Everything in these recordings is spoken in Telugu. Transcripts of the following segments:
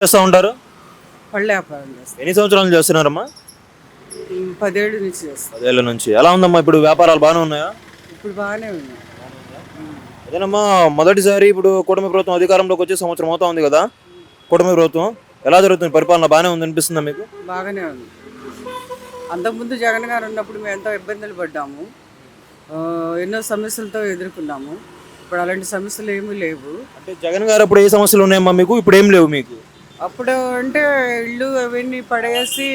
చేస్తూ ఉంటారు? పళ్ళ వ్యాపారం చేస్తాం. ఎన్ని సంవత్సరాలు చేస్తున్నారమ్మా? ఉమ్, పదేళ్ళు నుంచి చేస్తాం. పదేళ్ళ నుంచి. ఎలా ఉందమ్మా ఇప్పుడు వ్యాపారాలు? బాగానే ఉన్నాయా? ఇప్పుడు బాగానే ఉంది అదేనమ్మా మొదటిసారి ఇప్పుడు కూటమి ప్రభుత్వం అధికారంలోకి వచ్చే సంవత్సరం అవుతా ఉంది కదా? కూటమి ప్రభుత్వం ఎలా జరుగుతుంది? పరిపాలన బాగానే ఉంది అనిపిస్తుందా మీకు? బాగానే ఉంది. అంతకుముందు జగన్ గారు ఉన్నప్పుడు మేము ఎంతో ఇబ్బందులు పడ్డాము. ఆ, ఎన్నో సమస్యలతో ఎదుర్కొన్నాము. ఇప్పుడు అలాంటి సమస్యలు ఏమీ లేవు. అంటే జగన్ గారు అప్పుడు ఏ సమస్యలు ఉన్నాయమ్మా మీకు? ఇప్పుడు ఏం లేవు మీకు? అప్పుడు అంటే ఇళ్ళు అవన్నీ పడేసి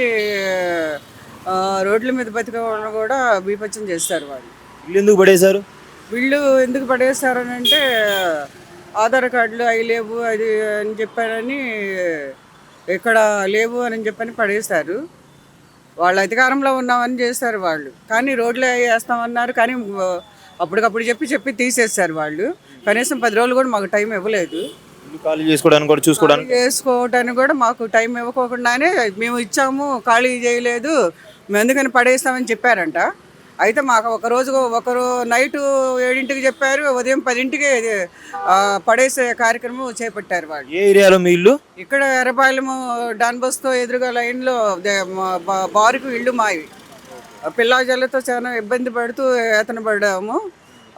రోడ్ల మీద బతికే వాళ్ళని కూడా బీపచ్చం చేస్తారు వాళ్ళు. ఇల్లు ఎందుకు పడేశారు? వీళ్ళు ఎందుకు పడేస్తారని అంటే ఆధార్ కార్డులు అవి లేవు అది అని చెప్పారని ఇక్కడ లేవు అని చెప్పని పడేస్తారు వాళ్ళు అధికారంలో ఉన్నామని చేస్తారు వాళ్ళు. కానీ రోడ్లు వేస్తామన్నారు కానీ అప్పటికప్పుడు చెప్పి చెప్పి తీసేస్తారు వాళ్ళు. కనీసం పది రోజులు కూడా మాకు టైం ఇవ్వలేదు. ఇల్లు ఖాళీ చేసుకోవడానికి కూడా చూసుకోవడానికి? ఖాళీ చేసుకోవటానికి కూడా మాకు టైం ఇవ్వకోకుండానే మేము ఇచ్చాము ఖాళీ చేయలేదు. మేము ఎందుకని పడేస్తామని చెప్పారంట. అయితే మాకు ఒక రోజు ఒక నైట్ ఏడింటికి చెప్పారు ఉదయం పదింటికి ఆ, పడేసే కార్యక్రమం చేపట్టారు వాళ్ళు. ఏ ఏరియాలో మీ ఇల్లు? ఇక్కడ ఎర్రపాలెము డాన్ బస్తో ఎదురుగా లైన్లో దే- మా- బా- బారుకు ఇళ్ళు మావి. పిల్లాజల్లతో చాలా ఇబ్బంది పడుతూ ఏతన పడ్డాము.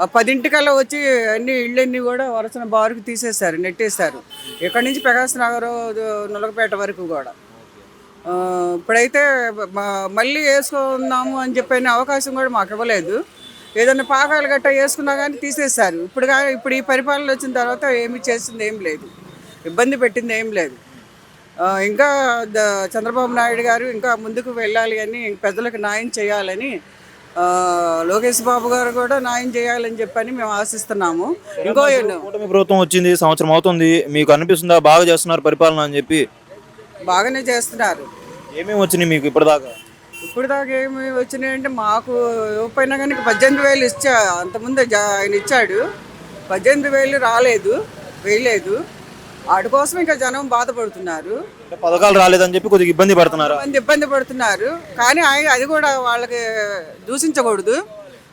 పదింటికల్లా వచ్చి అన్ని ఇళ్ళన్నీ కూడా వరుసన బారుకు తీసేశారు నెట్టేశారు. ఇక్కడ నుంచి ప్రకాశ్ నగర్ నులగపేట వరకు కూడా. ఇప్పుడైతే మళ్ళీ వేసుకుందాము అని చెప్పిన అవకాశం కూడా మాకు ఇవ్వలేదు. ఏదైనా పాకాలు గట్ట వేసుకున్నా కానీ తీసేశారు. ఇప్పుడు కానీ ఇప్పుడు ఈ పరిపాలన వచ్చిన తర్వాత ఏమి చేసింది ఏం లేదు. ఇబ్బంది పెట్టింది ఏం లేదు. ఇంకా ద- చంద్రబాబు నాయుడు గారు ఇంకా ముందుకు వెళ్ళాలి అని పెద్దలకు న్యాయం చేయాలని లోకేష్ బాబు గారు కూడా న్యాయం చేయాలని చెప్పని మేము ఆశిస్తున్నాము. ఇంకో కూటమి ప్రభుత్వం వచ్చింది సంవత్సరం అవుతుంది మీకు అనిపిస్తుందా? బాగా చేస్తున్నారు పరిపాలన అని చెప్పి. బాగానే చేస్తున్నారు. ఏమేమి వచ్చినాయి మీకు ఇప్పటిదాకా? ఇప్పుడు దాకా ఏమి వచ్చినాయంటే మాకు ఇవ్వకపోయినా కానీ పద్దెనిమిది వేలు ఇచ్చా అంతకుముందు ఆయన ఇచ్చాడు. పద్దెనిమిది వేలు రాలేదు వేయలేదు. వాటి కోసం ఇంకా జనం బాధపడుతున్నారు. అంటే పథకాలు రాలేదని చెప్పి కొద్దిగా ఇబ్బంది పడుతున్నారా. ఇబ్బంది పడుతున్నారు. కానీ ఆయన అది కూడా వాళ్ళకి దూషించకూడదు.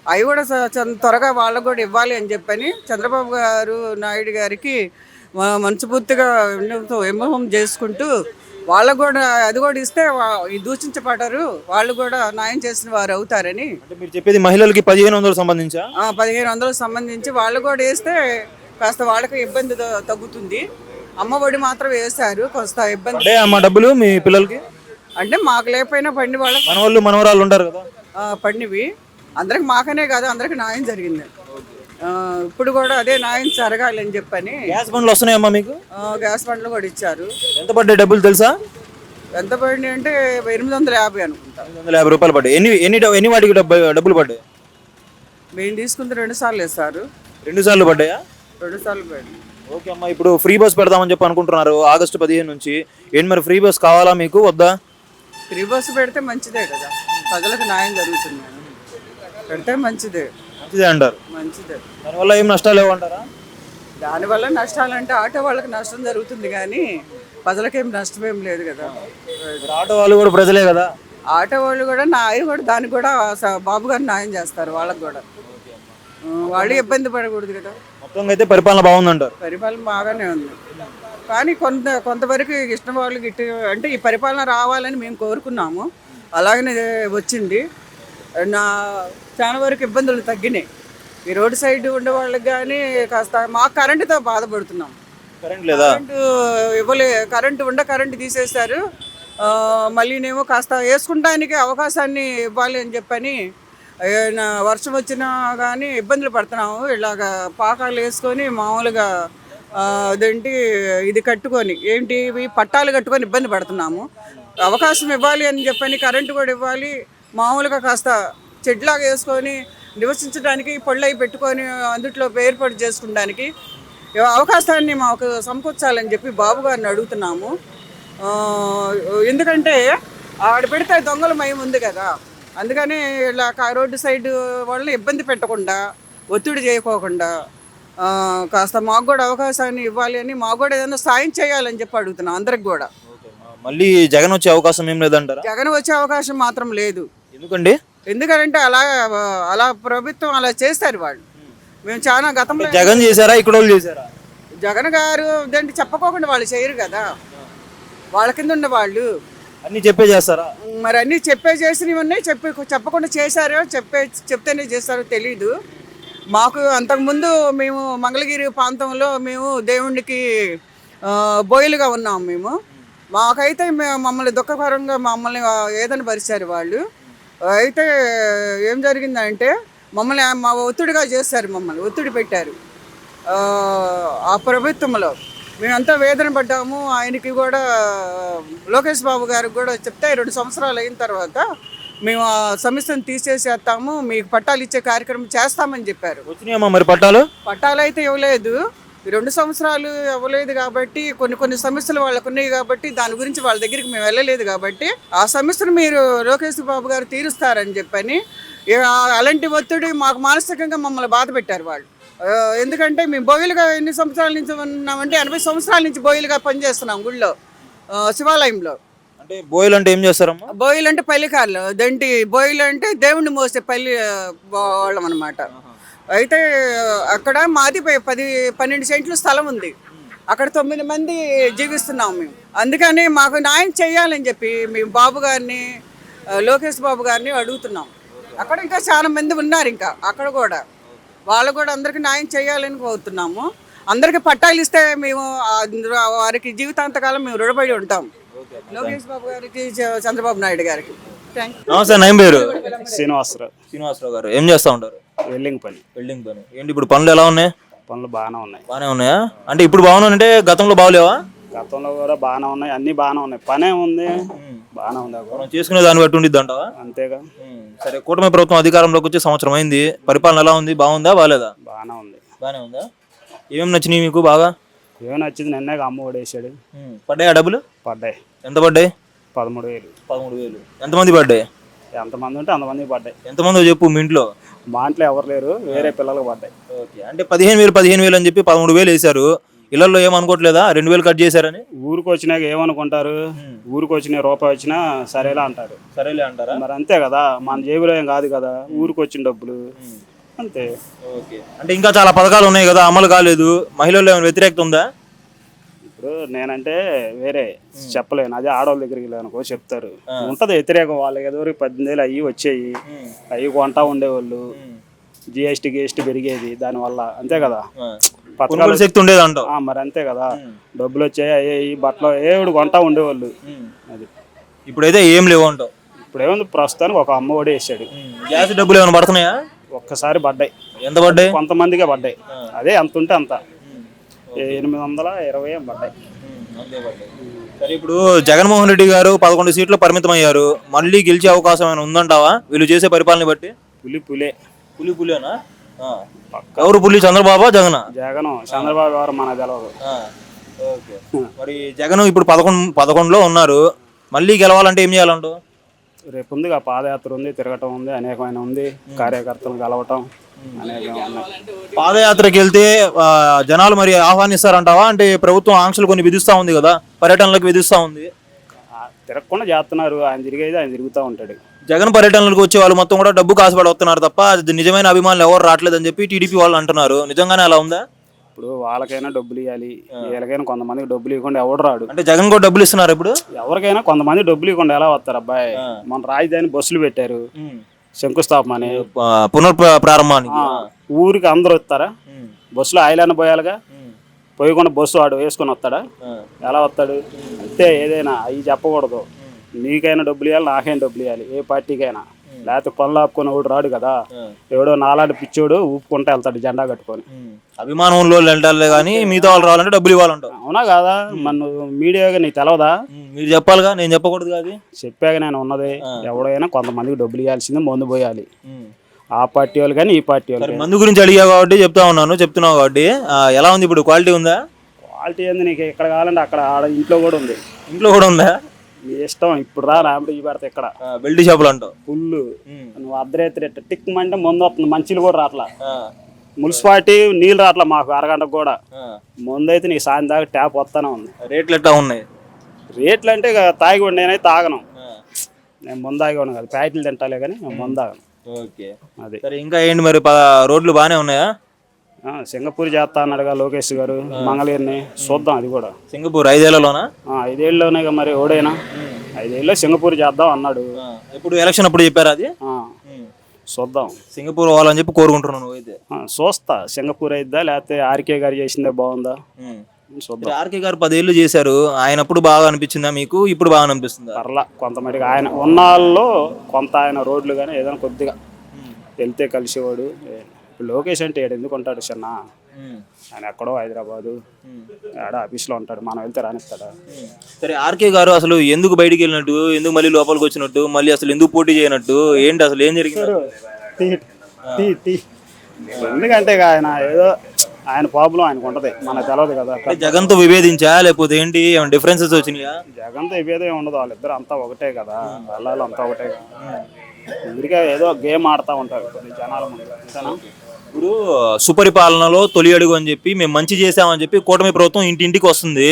అవి కూడా స- చ- త్వరగా వాళ్ళకు కూడా ఇవ్వాలి అని చెప్పని చంద్రబాబు గారు నాయుడు గారికి మ- మనస్ఫూర్తిగా విన్నపంతో విమోహం చేసుకుంటూ వాళ్ళకు కూడా అది కూడా ఇస్తే వా- ఈ దూషించబడ్డారు. వాళ్ళు కూడా న్యాయం చేసిన వారు అవుతారని. అంటే మీరు చెప్పేది మహిళలకి పదిహేను వందలు సంబంధించా? ఆ, పదిహేను వందలకు సంబంధించి వాళ్ళు కూడా వేస్తే కాస్త వాళ్ళకి ఇబ్బంది త- తగ్గుతుంది. అమ్మ ఒడి మాత్రం వేశారు కాస్త ఇబ్బంది. అంటే అమ్మ డబ్బులు మీ పిల్లలకి? అంటే మాకు లేకపోయినా పండి వాళ్ళకి. మనవాళ్ళు మనవరాళ్ళు ఉంటారు కదా? ఆ, పడినవి అందరికి మాకనే కాదు అందరికి న్యాయం జరిగింది. ఆ, ఇప్పుడు కూడా అదే న్యాయం జరగాలి అని చెప్పని. గ్యాస్ బండ్లు వస్తున్నాయమ్మా మీకు? ఆ, గ్యాస్ బండ్లు కూడా ఇచ్చారు. ఎంత పడ్డాయి డబ్బులు తెలుసా? ఎంత పడినాయి అంటే ఎనిమిది వందల యాభై అనుకుంటా. ఐదు వందల యాభై రూపాయలు పడ్డాయి. ఎన్ని ఎన్ని డ- ఎన్ని వాటికి డబ్బు డబ్బులు పడ్డాయి? మేము తీసుకుంది రెండు సార్లు వేస్తారు రెండు సార్లు పడ్డాయా? రెండు సార్లు పడి ఓకే అమ్మా ఇప్పుడు ఫ్రీ బస్ పెడదామని చెప్పి అనుకుంటున్నారు ఆగస్టు పదిహేను నుంచి. ఏంటి మరి ఫ్రీ బస్ కావాలా మీకు వద్దా? ఫ్రీ బస్సు పెడితే మంచిదే కదా. ప్రజలకు న్యాయం జరుగుతుంది పెడితే మంచిదే. మంచిదే అంటారు. మంచిదే. దానివల్ల ఏం నష్టాలు లేవంటారా దానివల్ల నష్టాలంటే ఆటో వాళ్ళకి నష్టం జరుగుతుంది కానీ ప్రజలకేం నష్టం ఏం లేదు కదా. ఆటో వాళ్ళు కూడా ప్రజలే కదా. ఆటో వాళ్ళు కూడా నా అవి కూడా దానికి కూడా బాబు గారు న్యాయం చేస్తారు వాళ్ళకి కూడా. వాళ్ళు ఇబ్బంది పడకూడదు కదా. మొత్తంగా అయితే పరిపాలన బాగుందంటారు. పరిపాలన బాగానే ఉంది. కానీ కొంత కొంతవరకు ఇష్టం వాళ్ళకి ఇటు అంటే ఈ పరిపాలన రావాలని మేము కోరుకున్నాము. అలాగనే వచ్చింది. నా చాలా వరకు ఇబ్బందులు తగ్గినాయి. ఈ రోడ్డు సైడ్ ఉండే వాళ్ళకి కానీ కాస్త మాకు కరెంటుతో బాధపడుతున్నాం. కరెంట్ లేదా? కరెంటు ఇవ్వలే కరెంటు ఉండ కరెంటు తీసేశారు. మళ్ళీనేమో కాస్త వేసుకుంటానికి అవకాశాన్ని ఇవ్వాలి అని చెప్పని వర్షం వచ్చినా కానీ ఇబ్బందులు పడుతున్నాము. ఇలాగ పాకాలు వేసుకొని మామూలుగా అదేంటి ఇది కట్టుకొని ఏంటి ఇవి పట్టాలు కట్టుకొని ఇబ్బంది పడుతున్నాము. అవకాశం ఇవ్వాలి అని చెప్పని కరెంటు కూడా ఇవ్వాలి. మామూలుగా కాస్త చెట్లాగా వేసుకొని నివసించడానికి పళ్ళు అవి పెట్టుకొని అందుట్లో ఏర్పాటు చేసుకోవడానికి అవకాశాన్ని మాకు సమకూర్చాలని చెప్పి బాబు గారిని అడుగుతున్నాము. ఎందుకంటే ఆడ పెడితే దొంగల మయం ఉంది కదా. అందుకని ఇలా కా- రోడ్డు సైడ్ వాళ్ళని ఇబ్బంది పెట్టకుండా ఒత్తిడి చేయకోకుండా కాస్త మాకు కూడా అవకాశాన్ని ఇవ్వాలి అని మాకు కూడా ఏదైనా సాయం చేయాలని చెప్పి అడుగుతున్నాం అందరికి కూడా. మళ్ళీ జగన్ వచ్చే అవకాశం ఏం లేదంటారా? జగన్ వచ్చే అవకాశం మాత్రం లేదు. ఎందుకండి? ఎందుకంటే అలా అలా ప్రభుత్వం అలా చేస్తారు వాళ్ళు. మేము చాలా గతంలో జగన్ చేశారా ఇక్కడ వాళ్ళు చేశారా? జగన్ గారు ఇదేంటి చెప్పకోకుండా వాళ్ళు చేయరు కదా. వాళ్ళ కింద ఉన్న వాళ్ళు. అన్ని చెప్పే చేస్తారా? మరి అన్నీ చెప్పే చేసినవన్నీ చెప్పి చెప్పకుండా చేశారో చెప్పే చెప్తేనే చేస్తారో తెలీదు. మాకు అంతకుముందు మేము మంగళగిరి ప్రాంతంలో మేము దేవునికి బోయిలుగా ఉన్నాం మేము. మాకైతే మే- మమ్మల్ని దుఃఖకరంగా మమ్మల్ని ఏదని పరిచారు వాళ్ళు. అయితే ఏం జరిగిందంటే మమ్మల్ని మా ఒత్తిడిగా చేశారు మమ్మల్ని ఒత్తిడి పెట్టారు. ఆ ప్రభుత్వంలో. మేమంతా వేదన పడ్డాము. ఆయనకి కూడా లోకేష్ బాబు గారికి కూడా చెప్తే రెండు సంవత్సరాలు అయిన తర్వాత మేము ఆ సమస్యను తీసేసేస్తాము. మీకు పట్టాలు ఇచ్చే కార్యక్రమం చేస్తామని చెప్పారు. వచ్చినాయమ్మా మరి పట్టాలు? పట్టాలు అయితే ఇవ్వలేదు. రెండు సంవత్సరాలు ఇవ్వలేదు కాబట్టి కొన్ని కొన్ని సమస్యలు వాళ్ళకు ఉన్నాయి కాబట్టి దాని గురించి వాళ్ళ దగ్గరికి మేము వెళ్ళలేదు కాబట్టి ఆ సమస్యను మీరు లోకేష్ బాబు గారు తీరుస్తారని చెప్పని అలాంటి ఒత్తిడి మాకు మానసికంగా మమ్మల్ని బాధ పెట్టారు వాళ్ళు. ఎందుకంటే మేము బోయిలుగా ఎన్ని సంవత్సరాల నుంచి ఉన్నామంటే ఎనభై సంవత్సరాల నుంచి బోయిలుగా పనిచేస్తున్నాం గుళ్ళో శివాలయంలో. అంటే బోయలు అంటే ఏం చేస్తారమ్మా? బోయిలు అంటే పల్లికారులు దంటి బోయిలు అంటే దేవుణ్ణి మోసే పల్లి వాళ్ళం అనమాట అయితే అక్కడ మాది పది పన్నెండు సెంట్లు స్థలం ఉంది. అక్కడ తొమ్మిది మంది జీవిస్తున్నాం మేము. అందుకని మాకు న్యాయం చేయాలని చెప్పి మేము బాబు గారిని లోకేష్ బాబు గారిని అడుగుతున్నాం. అక్కడ ఇంకా చాలా మంది ఉన్నారు ఇంకా అక్కడ కూడా. వాళ్ళు కూడా అందరికీ న్యాయం చేయాలని కోరుతున్నాము. అందరికీ పట్టాలు ఇస్తే మేము వారికి జీవితాంతకాలం మేము రుణపడి ఉంటాం. లోకేష్ బాబు గారికి చ- చంద్రబాబు నాయుడు గారికి. నమస్తే నయం పేరు? శ్రీనివాసరావు. శ్రీనివాసరావు గారు. ఏం చేస్తా ఉంటారు? వెల్లింగ్ పని బిల్డింగ్ పని ఏంటి ఇప్పుడు పనులు ఎలా ఉన్నాయి? పనులు బాగానే ఉన్నాయి. బాగానే ఉన్నాయా? అంటే ఇప్పుడు బాగున్నాయంటే గతంలో బాగలేవా? గతంలో కూడా బాగానే ఉన్నాయి. అన్ని బాగానే ఉన్నాయి. పనే ఉంది. బాగానే ఉంది అగో. మనం చేసుకునే దాన్ని బట్టి ఉండిద్ది అంటావా అంతేగా సరే కూటమి ప్రభుత్వం అధికారంలోకి వచ్చి సంవత్సరం అయింది. పరిపాలన ఎలా ఉంది? బాగుందా? బాగాలేదా? బాగానే ఉంది. బాగానే ఉందా? ఏమేమి నచ్చినాయి మీకు బాగా? ఏమైనా నచ్చింది? నిన్నే అమ్మ ఓడేసాడు పడ్డాయా డబ్బులు? పడ్డాయి. ఎంత పడ్డాయి? పదమూడు వేలు. పదమూడు వేలు. ఎంతమంది పడ్డాయి? ఎంతమంది ఉంటే అంతమందికి పడ్డాయి. ఎంతమంది చెప్పు మీ ఇంట్లో. మా ఇంట్లో ఎవరు లేరు వేరే పిల్లలకు పడ్డాయి. ఓకే. అంటే పదిహేను వేలు పదిహేను వేలు అని చెప్పి పదమూడు వేలు వేశారు. ఇళ్ళలో ఏమనుకోవట్లేదా? రెండు వేలు కట్ చేశారని? ఊరికి వచ్చినాక ఏమనుకుంటారు? ఊరికి వచ్చిన రూపాయి వచ్చినా సరేలా అంటారు. సరేలే అంటారా? మరి అంతే కదా మన జేబులో ఏం కాదు కదా ఊరికి వచ్చిన డబ్బులు. అంతే. ఓకే. అంటే ఇంకా చాలా పథకాలు ఉన్నాయి కదా అమలు కాలేదు. మహిళల్లో ఏమైనా వ్యతిరేకత ఉందా? ఇప్పుడు నేనంటే వేరే చెప్పలేను. అదే ఆడవాళ్ళ దగ్గరికి వెళ్ళానుకో చెప్తారు. ఉంటది వ్యతిరేకం వాళ్ళకి ఏదో పద్దెనిమిది వేలు అయ్యి వచ్చేయి. అవి కొంటా ఉండేవాళ్ళు. జిఎస్టీ గిఎస్టీ పెరిగేది దానివల్ల. అంతే కదా? కొనుగోలు శక్తి ఉండేది అంటావు. ఆ, మరి అంతే కదా. డబ్బులు వచ్చాయి అయ్యాయి బట్టలు ఏడు కొంటా ఉండేవాళ్ళు. అది. ఇప్పుడైతే ఏం లేవు అంటావు. ఇప్పుడు ఏముంది ప్రస్తుతానికి ఒక అమ్మ ఒడి వేసాడు. గ్యాస్ డబ్బులు ఏమైనా పడుతున్నాయా? ఒక్కసారి పడ్డాయి. ఎంత పడ్డాయి? కొంతమందికే పడ్డాయి. అదే అంత ఉంటే అంత. ఎనిమిది వందల ఇరవై ఏం పడ్డాయి. సరే ఇప్పుడు జగన్మోహన్ రెడ్డి గారు పదకొండు సీట్లు పరిమితం అయ్యారు మళ్ళీ గెలిచే అవకాశం ఏమైనా ఉందంటావా? వీళ్ళు చేసే పరిపాలన బట్టి? పులి పులే. పులి పులినా? ఎవరు పులి? చంద్రబాబు జగన్? జగన్. చంద్రబాబు గారు మనకు తెలవదు. ఓకే. మరి జగన్ ఇప్పుడు పదకొండు పదకొండులో ఉన్నారు. మళ్ళీ గెలవాలంటే ఏం చేయాలంటావు రేపు ఉంది పాదయాత్ర ఉంది తిరగటం ఉంది అనేకమైన ఉంది. కార్యకర్తలు కలవటం ఉన్నాయి. పాదయాత్రకి వెళ్తే జనాలు మరి ఆహ్వానిస్తారంటావా? అంటే ప్రభుత్వం ఆంక్షలు కొన్ని విధిస్తా ఉంది కదా పర్యటనలకు విధిస్తా ఉంది. తిరగకుండా చేస్తున్నారు. ఆయన తిరిగేది ఆయన తిరుగుతూ ఉంటాడు. జగన్ పర్యటనలకు వచ్చే వాళ్ళు మొత్తం కూడా డబ్బు కాసుపడి వస్తున్నారు తప్ప అది నిజమైన అభిమానులు ఎవరు రావట్లేదని చెప్పి టీడీపీ వాళ్ళు అంటున్నారు. నిజంగానే అలా ఉందా? ఇప్పుడు వాళ్ళకైనా డబ్బులు ఇవ్వాలి వీళ్ళకైనా కొంతమందికి డబ్బులు ఇవ్వకుండా ఎవడు రాడు? అంటే జగన్ కూడా డబ్బులు ఇస్తున్నారు ఇప్పుడు? ఎవరికైనా కొంతమంది డబ్బులు ఇవ్వకుండా ఎలా వస్తారు? అబ్బాయి మన రాజధాని బస్సులు పెట్టారు. శంకుస్థాపన అని. పునర్ ప్రారంభానికి. ఊరికి అందరూ వస్తారా? బస్సులో ఆయిలన్న పోయాలిగా? పోయకుండా బస్సు వాడు వేసుకొని వస్తాడా? ఎలా వస్తాడు? అంతే ఏదైనా అవి చెప్పకూడదు. నీకైనా డబ్బులు ఇవ్వాలి నాకైనా డబ్బులు ఇవ్వాలి ఏ పార్టీకైనా. లేకపోతే పనులు ఆపుకొని ఒకడు రాడు కదా. ఎవడో నాలాంటి పిచ్చోడు ఊపుకుంటూ వెళ్తాడు జెండా కట్టుకొని. అభిమానంలో వెళ్ళాలి కానీ మిగతా వాళ్ళు రావాలంటే డబ్బులు ఇవ్వాలంటావు. అవునా కాదా? మన మీడియాగా నీకు తెలవదా? మీరు చెప్పాలిగా? నేను చెప్పకూడదు కాదు చెప్పాక నేను ఉన్నది. ఎవడైనా కొంతమందికి డబ్బులు ఇవ్వాల్సింది మందు పోయాలి. ఆ పార్టీ వాళ్ళు కానీ ఈ పార్టీ వాళ్ళు మందు గురించి అడిగా కాబట్టి చెప్తా ఉన్నాను చెప్తున్నావు కాబట్టి. ఎలా ఉంది ఇప్పుడు? క్వాలిటీ ఉందా? క్వాలిటీ ఏంది నీకు? ఎక్కడ కావాలంటే అక్కడ ఆడ ఇంట్లో కూడా ఉంది. ఇంట్లో కూడా ఉందా? నీ ఇష్టం. ఇప్పుడు రా రాంపడి పెడతా ఇక్కడ బెల్ట్ షాపులు అంటావు. ఫుల్ నువ్వు అర్ధరాత్రి టిక్ మంటే ముందు వస్తుంది. మంచిలు కూడా రాట్లా మున్సిపాలిటీ నీళ్ళు రాట్లా మాకు అరగంటకు కూడా. ముందు అయితే నీకు సాయం దాకా ట్యాప్ వస్తానే ఉంది. రేట్లు ఎట్లా ఉన్నాయి? రేట్లు అంటే ఇక తాగి ఉండి నేనైతే తాగను. నేను ముందు తాగను కదా. ప్యాకెట్లు తింటాలే కానీ నేను ముందు తాగను. ఓకే. అది. సరే ఇంకా ఏంటి మరి? రోడ్లు బాగానే ఉన్నాయా? సింగపూర్ చేస్తా అన్నాడుగా లోకేష్ గారు మంగళగిరిని చూద్దాం అది కూడా. సింగపూర్ ఐదేళ్ళలోనా? ఐదేళ్ళలోనే మరి ఓడైనా. ఐదేళ్ళు సింగపూర్ చేద్దాం అన్నాడు. ఎప్పుడు ఎలక్షన్ అప్పుడు చెప్పారా అది? చూద్దాం. సింగపూర్ పోవాలని చెప్పి కోరుకుంటున్నాను ఆ, చూస్తా. సింగపూర్ అయిద్దా లేకపోతే ఆర్కే గారు చేసిందే బాగుందా? చూద్దాం. ఆర్కే గారు పదేళ్ళు చేశారు. ఆయన అప్పుడు బాగా అనిపించిందా మీకు? ఇప్పుడు బాగా అనిపిస్తుందా? పర్లా కొంతమటిగా ఆయన ఉన్నాళ్ళలో కొంత ఆయన రోడ్లు కానీ ఏదైనా కొద్దిగా వెళ్తే కలిసేవాడు. ఇప్పుడు లోకేష్ అంటే ఏడు ఎందుకు ఉంటాడు చిన్న? ఆయన ఎక్కడో హైదరాబాదు. ఆడ ఆఫీస్లో ఉంటాడు మనం వెళ్తే రానిస్తాడా? సరే ఆర్కే గారు అసలు ఎందుకు బయటికి వెళ్ళినట్టు ఎందుకు మళ్ళీ లోపలికి వచ్చినట్టు మళ్ళీ అసలు ఎందుకు పోటీ చేయనట్టు ఏంటి అసలు ఏం జరిగింది? ఎందుకంటే ఆయన ఏదో ఆయన ప్రాబ్లం ఆయనకు ఉంటది మనకు తెలియదు కదా. అంటే జగన్తో విభేదించా లేకపోతే ఏంటి డిఫరెన్సెస్ వచ్చినాయా? జగన్తో ఇవేదో ఉండదు వాళ్ళిద్దరు అంతా ఒకటే కదా వెళ్ళాలి అంతా ఒకటే కదా. ఊరికే ఏదో గేమ్ ఆడుతూ ఉంటారు కొన్ని జనాల ముందు అంతేనా? ఇప్పుడు సుపరిపాలనలో తొలి అడుగు అని చెప్పి మేము మంచి చేసామని చెప్పి కూటమి ప్రభుత్వం ఇంటింటికి వస్తుంది.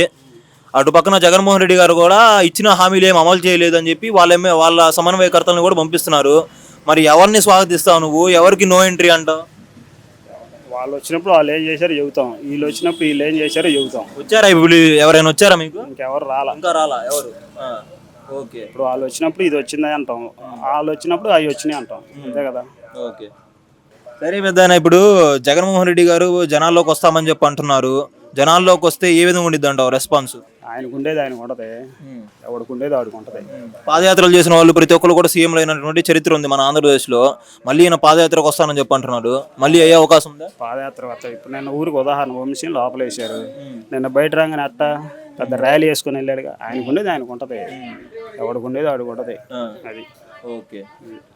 అటు పక్కన జగన్మోహన్ రెడ్డి గారు కూడా ఇచ్చిన హామీలు ఏం అమలు చేయలేదు అని చెప్పి వాళ్ళ వాళ్ళ సమన్వయకర్తలను కూడా పంపిస్తున్నారు. మరి ఎవరిని స్వాగతిస్తావు నువ్వు? ఎవరికి నో ఎంట్రీ అంటావు వాళ్ళు వచ్చినప్పుడు వాళ్ళు ఏం చేశారో చెబుతాం. వీళ్ళు వచ్చినప్పుడు వీళ్ళు ఏం చేశారో చెబుతాం. వచ్చారా ఇప్పుడు? ఎవరైనా వచ్చారా మీకు? ఇంకెవరు రాలా. ఇంకా రాలా? ఎవరు? ఓకే. ఇప్పుడు వాళ్ళు వచ్చినప్పుడు ఇది వచ్చిందా అంటాం. వాళ్ళు వచ్చినప్పుడు అవి వచ్చినాయి అంటాం. అంతే కదా? ఓకే. సరే పెద్దాయన ఇప్పుడు జగన్మోహన్ రెడ్డి గారు జనాల్లోకి వస్తామని చెప్పి అంటున్నారు. జనాల్లోకి వస్తే ఏ విధంగా ఉండిద్ది అంటావు రెస్పాన్స్ ఆయనకు ఉండేది ఆయనకు ఉంటది. ఎవడికి ఉండేది వాడికి ఉంటది. పాదయాత్రలు చేసిన వాళ్ళు ప్రతి ఒక్కరు కూడా సీఎంలు అయినటువంటి చరిత్ర ఉంది మన ఆంధ్రప్రదేశ్లో. మళ్ళీ ఈయన పాదయాత్రకు వస్తానని చెప్పి అంటున్నాడు మళ్ళీ అయ్యే అవకాశం ఉందా? పాదయాత్ర వస్తాయి ఇప్పుడు నేను ఊరికి ఉదాహరణ వంశీ లోపల వేసారు నిన్న బయట రాగానే అట్ట పెద్ద ర్యాలీ వేసుకొని వెళ్ళాడుగా. ఆయనకు ఉండేది ఆయనకు ఉంటది. ఎవడికి ఉండేది వాడికి ఉంటది. అది. ఓకే.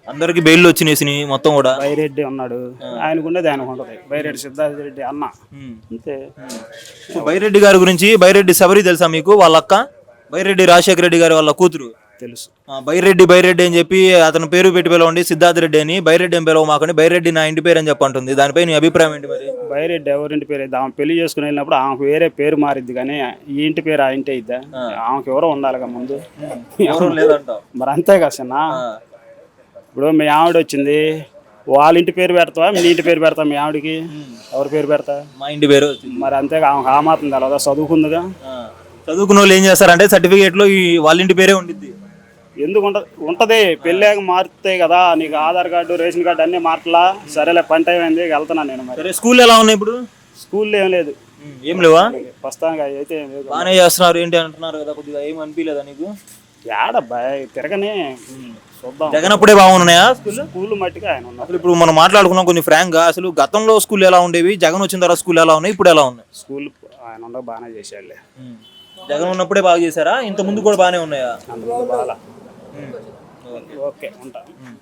అందరికి బెయిల్ వచ్చినేసినాయి మొత్తం కూడా? బైరెడ్డి ఉన్నాడు ఆయనకు ఉండేది ఆయనకు ఉంటది. బైరెడ్డి సిద్ధార్థ రెడ్డి అన్న. అంతే. బైరెడ్డి గారి గురించి బైరెడ్డి శబరి తెలుసా మీకు వాళ్ళ అక్క బైరెడ్డి రాజశేఖర రెడ్డి గారి వాళ్ళ కూతురు. తెలుసు. బైరెడ్డి బైరెడ్డి అని చెప్పి అతను పేరు పెట్టి పిలవండి. సిద్ధార్థ రెడ్డి అని. బైరెడ్డి అని పిలవమాకని బైరెడ్డి నా ఇంటి పేరు అని చెప్పంటుంది. దానిపై నీ అభిప్రాయం ఏంటి మరి? బైరెడ్డి ఎవరింటి పేరు? అయితే ఆమె పెళ్ళి చేసుకుని వెళ్ళినప్పుడు ఆమెకు వేరే పేరు మారిద్ది కానీ ఈ ఇంటి పేరు ఆ ఇంటి అయిద్దా ఆమెకు ఎవరో ఉండాలిగా ముందు. ఎవరు లేదంటావు. మరి అంతే కదా చిన్న ఇప్పుడు మీ ఆవిడ వచ్చింది. వాళ్ళ ఇంటి పేరు పెడతావా? మీ ఇంటి పేరు పెడతా మీ ఆవిడకి? ఎవరి పేరు పెడతా? మా ఇంటి పేరు. మరి అంతేగా ఆమెకు ఆ మాత్రం తెలదా చదువుకుందిగా? చదువుకున్న వాళ్ళు ఏం చేస్తారంటే సర్టిఫికేట్లో ఈ వాళ్ళ ఇంటి పేరే ఉండిద్ది. ఎందుకు ఉంట ఉంటది? పెళ్ళాక మారుతాయి కదా నీకు ఆధార్ కార్డు రేషన్ కార్డు అన్నీ మార్చలా సరేలే పని టైం అయింది వెళ్తున్నాను నేను మరి. సరే స్కూల్ ఎలా ఉన్నాయి ఇప్పుడు? స్కూల్లో ఏం లేదు. ఏం లేవా? ప్రస్తుతానికి అవి అయితే ఏం లేదు బాగానే చేస్తున్నారు ఏంటి అంటున్నారు కదా కొద్దిగా ఏం అనిపించలేదా నీకు? ఏడబ్బా తిరగని చూద్దాం. జగన్ అప్పుడే బాగున్నాయా స్కూల్? స్కూల్ మట్టిగా ఆయన ఉన్నారు అసలు ఇప్పుడు మనం మాట్లాడుకున్నాం కొన్ని ఫ్రాంక్గా అసలు గతంలో స్కూల్ ఎలా ఉండేవి? జగన్ వచ్చిన తర్వాత స్కూల్ ఎలా ఉన్నాయి? ఇప్పుడు ఎలా ఉన్నాయి? స్కూల్ ఆయన ఉండక బాగానే చేశాడులే. జగన్ ఉన్నప్పుడే బాగా చేశారా? ఇంత ముందు కూడా బాగానే ఉన్నాయా? అందులో బాగా ఓకే. ఉంటా